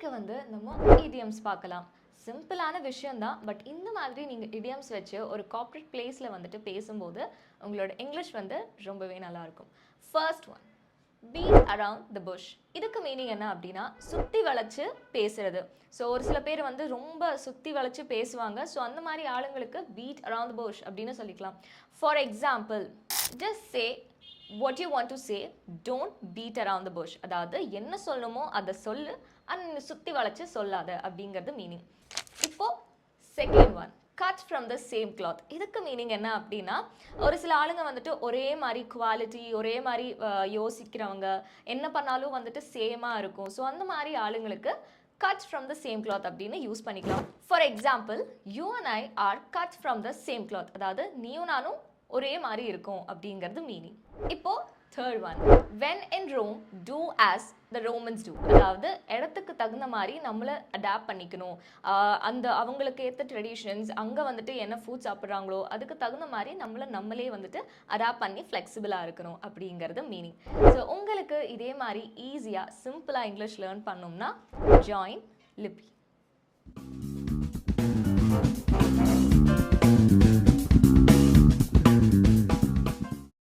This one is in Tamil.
இன்னைக்கு வந்து நம்ம இடியம்ஸ் பார்க்கலாம். சிம்பிளான விஷயம்தான் பட் இந்த மாதிரி நீங்கள் இடியம்ஸ் வச்சு ஒரு கார்ப்பரேட் பிளேஸில் வந்துட்டு பேசும்போது உங்களோட இங்கிலீஷ் வந்து ரொம்பவே நல்லா இருக்கும் first one beat around the bush இதுக்கு மீனிங் என்ன அப்படின்னா சுற்றி வளைச்சு பேசுறது. ஸோ ஒரு சில பேர் வந்து ரொம்ப சுற்றி வளைச்சு பேசுவாங்க. ஸோ அந்த மாதிரி ஆளுங்களுக்கு பீட் அரவுண்ட் த புஷ் அப்படின்னு சொல்லிக்கலாம். For example just say what you want to say don't beat around the bush அதாவது என்ன சொல்லணுமோ அதை சொல்லு. அண்ட் சுற்றி வளைச்சு சொல்லாத அப்படிங்கிறது மீனிங் இப்போது second one cut from the same cloth இதுக்கு மீனிங் என்ன அப்படின்னா ஒரு சில ஆளுங்க வந்துட்டு ஒரே மாதிரி குவாலிட்டி ஒரே மாதிரி யோசிக்கிறவங்க. என்ன பண்ணாலும் வந்துட்டு சேமாக இருக்கும். ஸோ அந்த மாதிரி ஆளுங்களுக்கு cut from the same cloth அப்படின்னு யூஸ் பண்ணிக்கலாம். For example you and I are cut from the same cloth அதாவது நீயும் நானும் ஒரே மாதிரி இருக்கும் அப்படிங்கிறது மீனிங் இப்போ third one when in Rome do as the Romans do அதாவது இடத்துக்கு தகுந்த மாதிரி நம்மளை அடாப்ட் பண்ணிக்கணும். அந்த அவங்களுக்கு ஏற்ற ட்ரெடிஷன்ஸ் அங்கே வந்துட்டு என்ன ஃபுட் சாப்பிட்றாங்களோ அதுக்கு தகுந்த மாதிரி நம்மளை நம்மளே வந்துட்டு அடாப்ட் பண்ணி ஃப்ளெக்சிபிளாக இருக்கணும் அப்படிங்கிறது மீனிங் ஸோ உங்களுக்கு இதே மாதிரி ஈஸியாக சிம்பிளாக இங்கிலீஷ் லேர்ன் பண்ணோம்னா ஜாயின் லிபி